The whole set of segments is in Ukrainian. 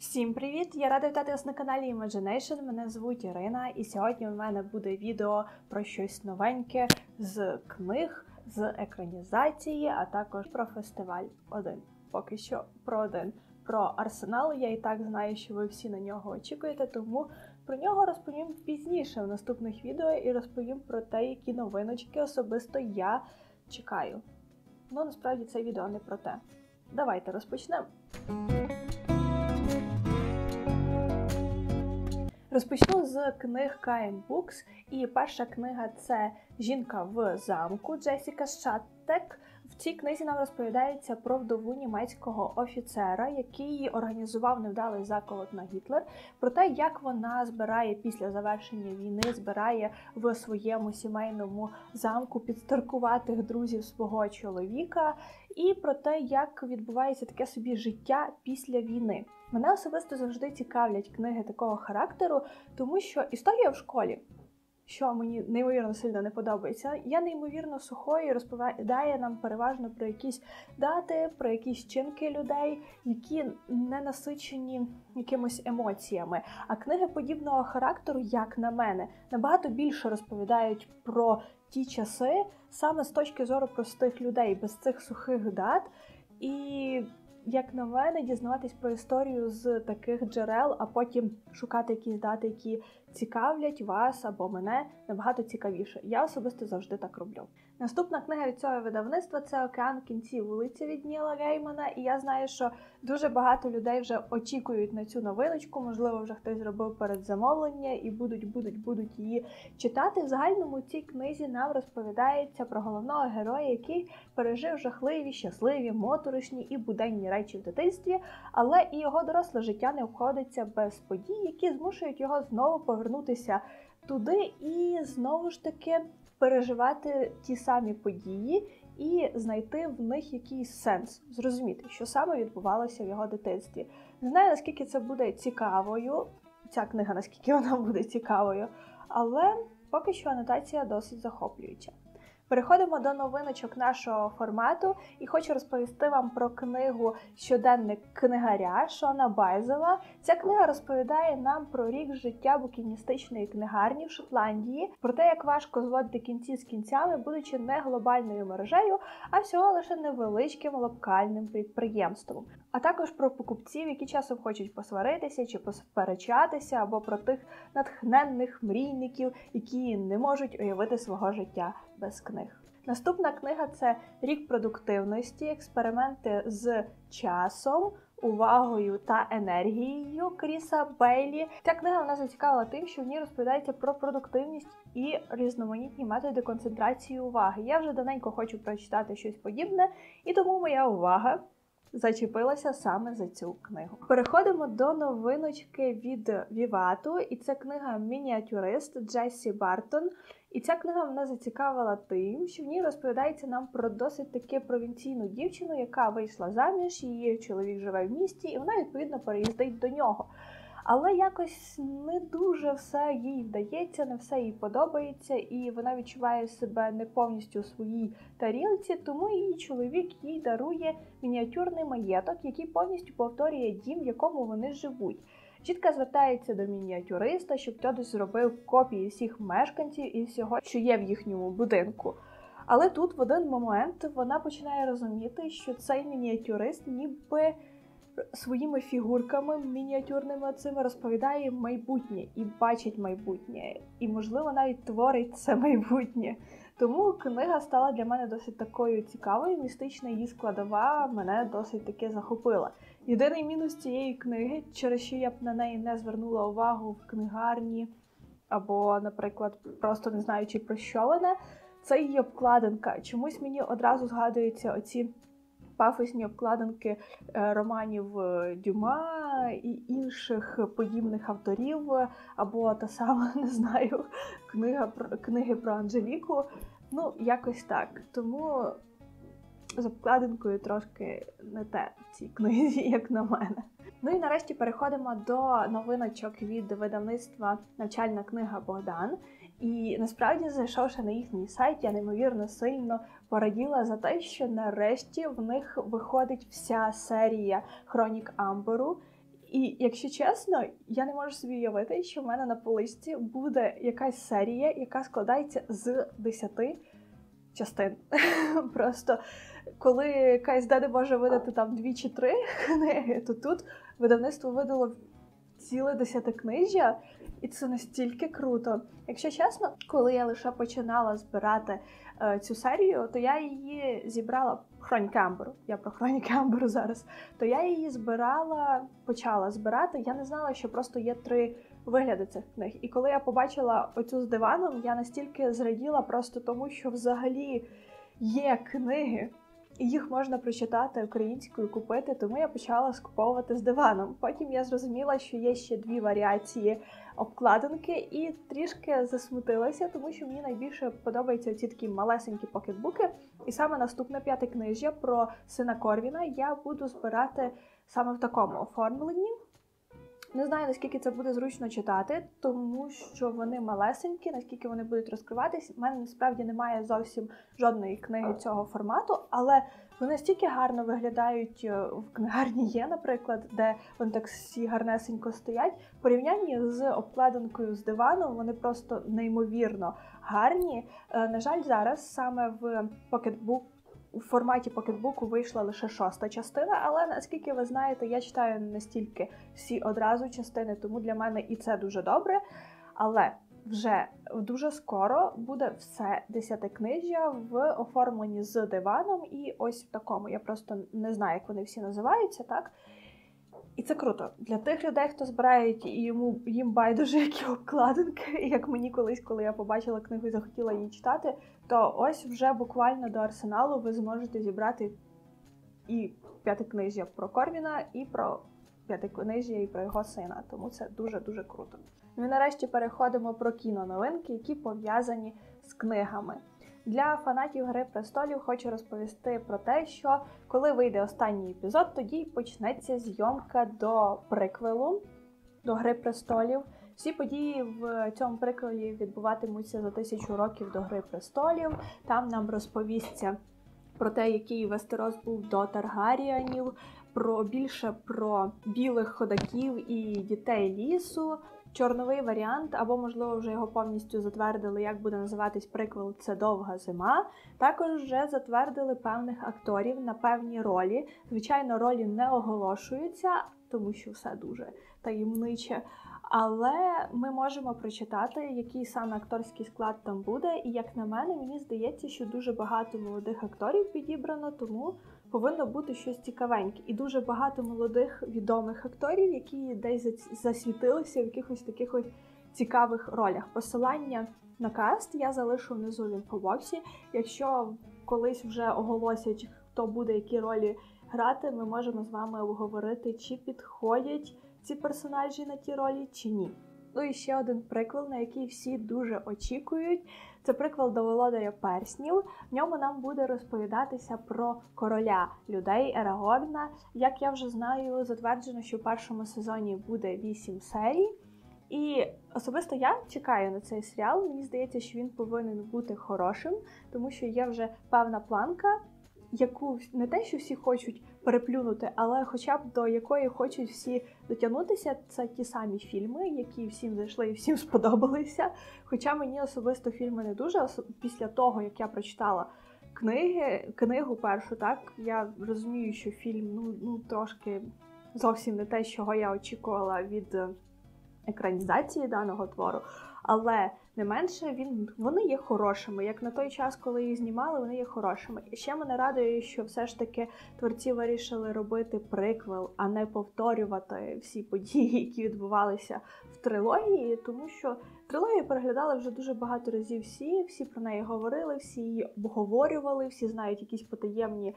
Всім привіт! Я рада вітати вас на каналі Imagination. Мене звуть Ірина, і сьогодні у мене буде відео про щось новеньке з книг, з екранізації, а також про фестиваль один. Поки що про один. Про арсенал. Я і так знаю, що ви всі на нього очікуєте, тому про нього розповім пізніше в наступних відео і розповім про те, які новиночки особисто я чекаю. Ну насправді це відео не про те. Давайте розпочнемо. Розпочну з книг KM Букс. І перша книга це Жінка в замку Джесіка Шаттек. Цій книзі нам розповідається про вдову німецького офіцера, який організував невдалий заколот на Гітлер, про те, як вона збирає після завершення війни, збирає в своєму сімейному замку підстаркуватих друзів свого чоловіка, і про те, як відбувається таке собі життя після війни. Мене особисто завжди цікавлять книги такого характеру, тому що історія в школі що мені неймовірно сильно не подобається, є неймовірно сухою розповідає нам переважно про якісь дати, про якісь чинки людей, які не насичені якимось емоціями. А книги подібного характеру, як на мене, набагато більше розповідають про ті часи саме з точки зору простих людей, без цих сухих дат. І як на мене, дізнаватись про історію з таких джерел, а потім шукати якісь дати, які цікавлять вас або мене набагато цікавіше. Я особисто завжди так роблю. Наступна книга від цього видавництва це Океан кінці вулиці від Ніла Геймана. І я знаю, що дуже багато людей вже очікують на цю новиночку. Можливо, вже хтось зробив передзамовлення і будуть, будуть, будуть її читати. В загальному цій книзі нам розповідається про головного героя, який пережив жахливі, щасливі, моторошні і буденні речі в дитинстві, але і його доросле життя не обходиться без подій, які змушують його знову повернутися туди і знову ж таки переживати ті самі події і знайти в них якийсь сенс, зрозуміти, що саме відбувалося в його дитинстві. Не знаю, наскільки це буде цікавою, ця книга, наскільки вона буде цікавою, але поки що анотація досить захоплююча. Переходимо до новиночок нашого формату і хочу розповісти вам про книгу Щоденник книгаря Шона Байзела. Ця книга розповідає нам про рік життя букіністичної книгарні в Шотландії, про те, як важко зводити кінці з кінцями, будучи не глобальною мережею, а всього лише невеличким локальним підприємством. А також про покупців, які часом хочуть посваритися чи посперечатися, або про тих натхненних мрійників, які не можуть уявити свого життя без книг. Наступна книга це рік продуктивності, експерименти з часом, увагою та енергією Кріса Бейлі. Ця книга вона зацікавила тим, що в ній розповідається про продуктивність і різноманітні методи концентрації уваги. Я вже давненько хочу прочитати щось подібне, і тому моя увага зачепилася саме за цю книгу. Переходимо до новиночки від Вівату, і це книга Мініатюрист Джесі Бартон. І ця книга мене зацікавила тим, що в ній розповідається нам про досить таки провінційну дівчину, яка вийшла заміж, її чоловік живе в місті, і вона відповідно переїздить до нього. Але якось не дуже все їй вдається, не все їй подобається, і вона відчуває себе не повністю у своїй тарілці, тому її чоловік їй дарує мініатюрний маєток, який повністю повторює дім, в якому вони живуть. Жінка звертається до мініатюриста, щоб хтось зробив копії всіх мешканців і всього, що є в їхньому будинку. Але тут в один момент вона починає розуміти, що цей мініатюрист ніби своїми фігурками мініатюрними цими розповідає майбутнє і бачить майбутнє, і, можливо, навіть творить це майбутнє. Тому книга стала для мене досить такою цікавою. Містична її складова мене досить таки захопила. Єдиний мінус цієї книги, через що я б на неї не звернула увагу в книгарні, або, наприклад, просто не знаючи про що вона, це її обкладинка. Чомусь мені одразу згадуються оці пафосні обкладинки е, романів е, Дюма і інших подібних авторів, або та сама не знаю, книга про книги про Анжеліку. Ну, якось так. Тому з обкладинкою трошки не те в цій книзі, як на мене. Ну і нарешті переходимо до новиночок від видавництва Навчальна книга Богдан. І насправді, зайшовши на їхній сайт, я неймовірно сильно пораділа за те, що нарешті в них виходить вся серія Хронік Амберу. І якщо чесно, я не можу собі уявити, що в мене на поличці буде якась серія, яка складається з 10 частин. Просто коли КСД не може видати там дві чи три книги, то тут видавництво видало ціле десятикнижжя, і це настільки круто. Якщо чесно, коли я лише починала збирати е, цю серію, то я її зібрала Хроніки Амберу. Я про Хроніки Амберу зараз. То я її збирала, почала збирати. Я не знала, що просто є три вигляди цих книг. І коли я побачила оцю з диваном, я настільки зраділа просто тому, що взагалі є книги. Їх можна прочитати українською, купити, тому я почала скуповувати з диваном. Потім я зрозуміла, що є ще дві варіації обкладинки, і трішки засмутилася, тому що мені найбільше подобаються ці такі малесенькі покетбуки. І саме наступне п'яте книжжя про сина Корвіна я буду збирати саме в такому оформленні. Не знаю, наскільки це буде зручно читати, тому що вони малесенькі, наскільки вони будуть розкриватись. У мене насправді немає зовсім жодної книги цього формату, але вони настільки гарно виглядають е, в книгарні є, наприклад, де вони так всі гарнесенько стоять. В порівнянні з обкладинкою з диваном вони просто неймовірно гарні. Е, на жаль, зараз саме в покетбук у форматі покетбуку вийшла лише шоста частина, але наскільки ви знаєте, я читаю не стільки всі одразу частини, тому для мене і це дуже добре. Але вже дуже скоро буде все десятикнижжя в оформленні з диваном, і ось в такому. Я просто не знаю, як вони всі називаються, так? І це круто для тих людей, хто збирають і йому їм байдуже які обкладинки. Як мені колись, коли я побачила книгу і захотіла її читати, то ось вже буквально до арсеналу ви зможете зібрати і п'ятикнижжя про Корвіна, і про п'ятикнижжя, і про його сина. Тому це дуже дуже круто. Ну і нарешті переходимо про кіноновинки, які пов'язані з книгами. Для фанатів Гри престолів хочу розповісти про те, що коли вийде останній епізод, тоді почнеться зйомка до приквелу до Гри престолів. Всі події в цьому приквелі відбуватимуться за тисячу років до Гри престолів. Там нам розповісться про те, який Вестерос був до Таргаріанів, про більше про білих ходаків і дітей лісу. Чорновий варіант, або, можливо, вже його повністю затвердили, як буде називатись приквел Це довга зима. Також вже затвердили певних акторів на певні ролі. Звичайно, ролі не оголошуються, тому що все дуже таємниче. Але ми можемо прочитати, який саме акторський склад там буде. І як на мене, мені здається, що дуже багато молодих акторів підібрано, тому повинно бути щось цікавеньке. І дуже багато молодих відомих акторів, які десь засвітилися в якихось таких ось цікавих ролях. Посилання на каст я залишу внизу в інфобоксі. Якщо колись вже оголосять, хто буде які ролі грати, ми можемо з вами обговорити, чи підходять ці персонажі на ті ролі, чи ні. Ну і ще один приквел, на який всі дуже очікують. Це приквел до володаря перснів. В ньому нам буде розповідатися про короля людей Ерагорна. Як я вже знаю, затверджено, що в першому сезоні буде 8 серій. І особисто я чекаю на цей серіал. Мені здається, що він повинен бути хорошим, тому що є вже певна планка, яку не те, що всі хочуть переплюнути, але хоча б до якої хочуть всі дотягнутися, це ті самі фільми, які всім зайшли і всім сподобалися. Хоча мені особисто фільми не дуже після того, як я прочитала книги, книгу першу, так я розумію, що фільм ну, ну трошки зовсім не те, чого я очікувала від екранізації даного твору. Але не менше він вони є хорошими. Як на той час, коли їх знімали, вони є хорошими. І ще мене радує, що все ж таки творці вирішили робити приквел, а не повторювати всі події, які відбувалися в трилогії, тому що трилогію переглядали вже дуже багато разів. Всі всі про неї говорили, всі її обговорювали, всі знають якісь потаємні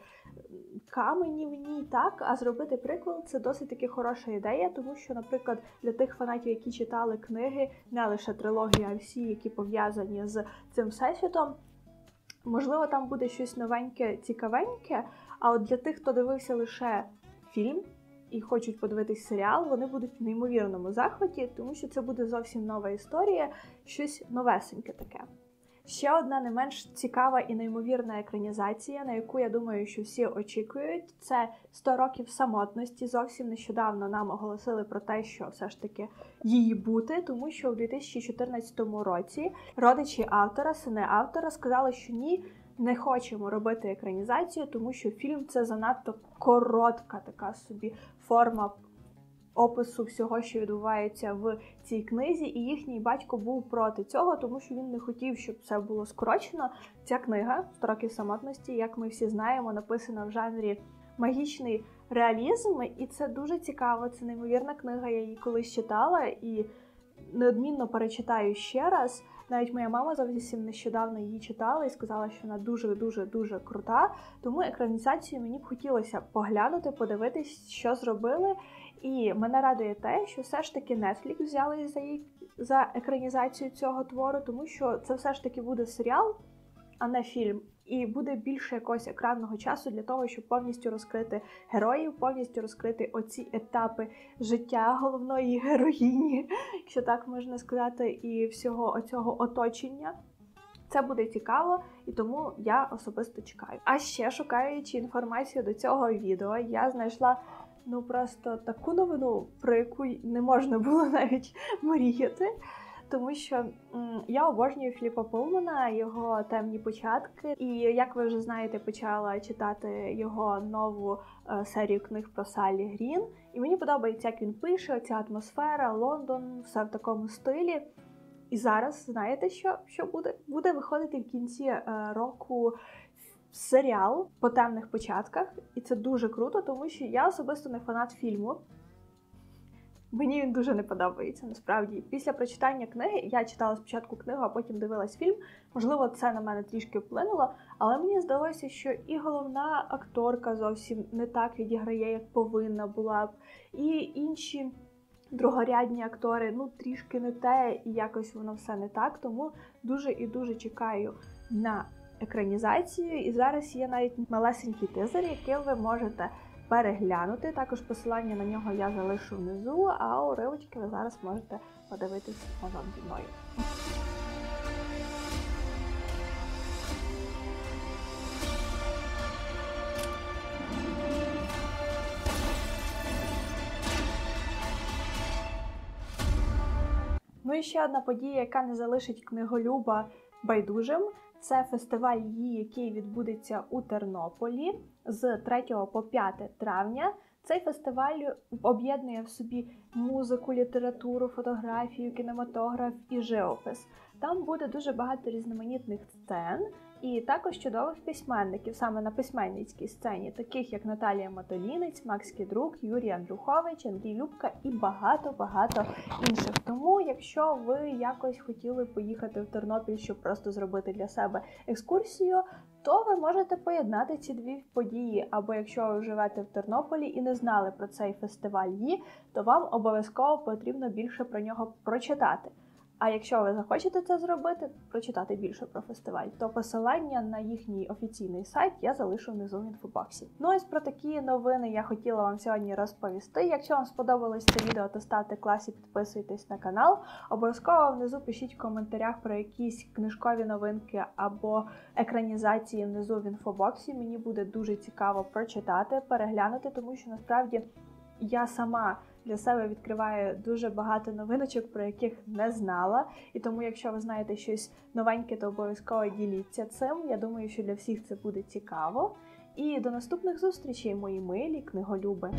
камені в ній, так, а зробити приквел це досить таки хороша ідея, тому що, наприклад, для тих фанатів, які читали книги, не лише трилогія, а всі, які пов'язані з цим всесвітом, можливо, там буде щось новеньке, цікавеньке. А от для тих, хто дивився лише фільм і хочуть подивитись серіал, вони будуть в неймовірному захваті, тому що це буде зовсім нова історія, щось новесеньке таке. Ще одна не менш цікава і неймовірна екранізація, на яку я думаю, що всі очікують, це «100 років самотності. Зовсім нещодавно нам оголосили про те, що все ж таки її бути, тому що у 2014 році родичі автора, сини автора, сказали, що ні. Не хочемо робити екранізацію, тому що фільм це занадто коротка така собі форма опису всього, що відбувається в цій книзі, і їхній батько був проти цього, тому що він не хотів, щоб це було скорочено. Ця книга «100 самотності, як ми всі знаємо, написана в жанрі магічний реалізм, і це дуже цікаво. Це неймовірна книга. Я її колись читала і неодмінно перечитаю ще раз. Навіть моя мама зовсім нещодавно її читала і сказала, що вона дуже дуже дуже крута. Тому екранізацію мені б хотілося поглянути, подивитись, що зробили. І мене радує те, що все ж таки Netflix взяли за за екранізацію цього твору, тому що це все ж таки буде серіал, а не фільм. І буде більше якогось екранного часу для того, щоб повністю розкрити героїв, повністю розкрити оці етапи життя головної героїні, якщо так можна сказати, і всього оцього оточення. Це буде цікаво, і тому я особисто чекаю. А ще шукаючи інформацію до цього відео, я знайшла ну просто таку новину, про яку не можна було навіть мріяти. Тому що я обожнюю Філіпа Пулмана, його темні початки. І як ви вже знаєте, почала читати його нову е, серію книг про Салі Грін. І мені подобається, як він пише, ця атмосфера, Лондон, все в такому стилі. І зараз знаєте, що що буде? Буде виходити в кінці е, року серіал по темних початках, і це дуже круто, тому що я особисто не фанат фільму. Мені він дуже не подобається. Насправді, після прочитання книги я читала спочатку книгу, а потім дивилась фільм. Можливо, це на мене трішки вплинуло, але мені здалося, що і головна акторка зовсім не так відіграє, як повинна була б, і інші другорядні актори ну трішки не те, і якось воно все не так. Тому дуже і дуже чекаю на екранізацію. І зараз є навіть малесенький тизер, який ви можете переглянути. Також посилання на нього я залишу внизу, а уривочки ви зараз можете подивитися разом зі мною. Ну і ще одна подія, яка не залишить книголюба байдужим. Це фестиваль її, який відбудеться у Тернополі з 3 по 5 травня. Цей фестиваль об'єднує в собі музику, літературу, фотографію, кінематограф і живопис. Там буде дуже багато різноманітних сцен, і також чудових письменників саме на письменницькій сцені, таких як Наталія Матолінець, Макс Кідрук, Юрій Андрухович, Андрій Любка і багато-багато інших. Тому, якщо ви якось хотіли поїхати в Тернопіль, щоб просто зробити для себе екскурсію, то ви можете поєднати ці дві події. Або якщо ви живете в Тернополі і не знали про цей фестиваль, її, то вам обов'язково потрібно більше про нього прочитати. А якщо ви захочете це зробити, прочитати більше про фестиваль, то посилання на їхній офіційний сайт я залишу внизу в інфобоксі. Ну ось про такі новини я хотіла вам сьогодні розповісти. Якщо вам сподобалось це відео, то ставте клас і підписуйтесь на канал. Обов'язково внизу пишіть в коментарях про якісь книжкові новинки або екранізації внизу в інфобоксі. Мені буде дуже цікаво прочитати, переглянути, тому що насправді я сама для себе відкриваю дуже багато новиночок, про яких не знала. І тому, якщо ви знаєте щось новеньке, то обов'язково діліться цим. Я думаю, що для всіх це буде цікаво. І до наступних зустрічей, мої милі книголюби.